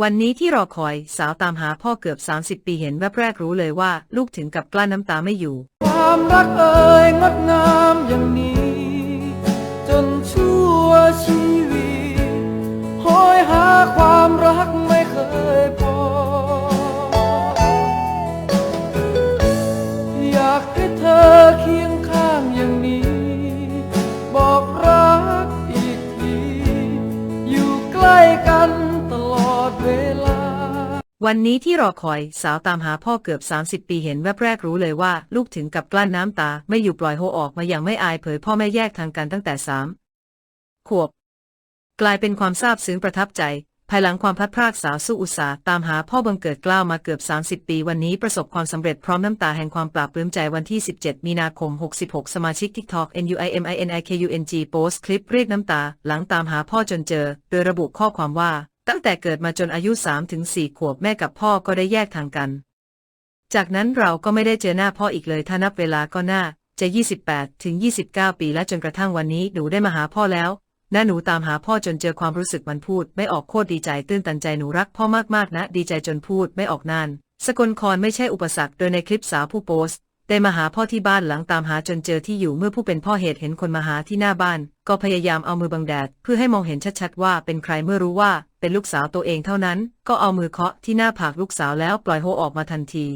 วันนี้ที่รอคอยสาวตามหาพ่อเกือบ 30 ปีเห็นแวบแรกรู้เลยว่า ลูกถึงกับกลั้นน้ำตาไม่อยู่ ความรักเอ่ยงดงามอย่างนี้ วันนี้ที่รอคอยสาวตามหาพ่อเกือบ 30 ปีเห็นแวบแรกรู้เลยว่า ลูกถึงกับกลั้นน้ำตา ไม่อยู่ปล่อยโฮออกมาอย่างไม่อายเผยพ่อแม่แยกทางกันตั้งแต่สามขวบ กลายเป็นความซาบซึ้งประทับใจ ภายหลังความพัดพรากสาวสู้อุตสาห์ตามหาพ่อบังเกิดกล้าวมาเกือบ 30 ปี วันนี้ประสบความสำเร็จพร้อมน้ำตาแห่งความปราบปลื้มใจวันที่ 17 มีนาคม 66 สมาชิก TikTok NUIMINIKUNG โพสต์คลิปเรียกน้ำตา หลังตามหาพ่อจนเจอ โดยระบุข้อความว่า ตั้งแต่เกิดมาจนอายุ3-4ขวบแม่กับพ่อก็ได้แยกทางกัน จากนั้นเราก็ไม่ได้เจอหน้าพ่ออีกเลยถ้านับเวลาก็น่าจะ 28 ถึง 29 ปีและจนกระทั่งวันนี้หนูได้มาหาพ่อแล้วนะหนูตามหาพ่อจนเจอความรู้สึกมันพูด ไม่ออกโคตรดีใจตื้นตันใจหนูรักพ่อมากๆนะ ดีใจจนพูดไม่ออกนาน สกลครไม่ใช่อุปสรรคโดยในคลิปสาวผู้โพสต์ได้มาหาพ่อที่บ้านหลังตามหาจนเจอที่อยู่เมื่อผู้เป็นพ่อเหตุเห็นคนมาหาที่หน้าบ้าน ก็พยายามเอามือบังแดดเพื่อให้มองเห็นชัดๆว่าเป็นใครเมื่อรู้ว่า เป็นลูกสาวตัวเองเท่านั้น ก็เอามือเคาะที่หน้าผากลูกสาวแล้วปล่อยโฮออกมาทันที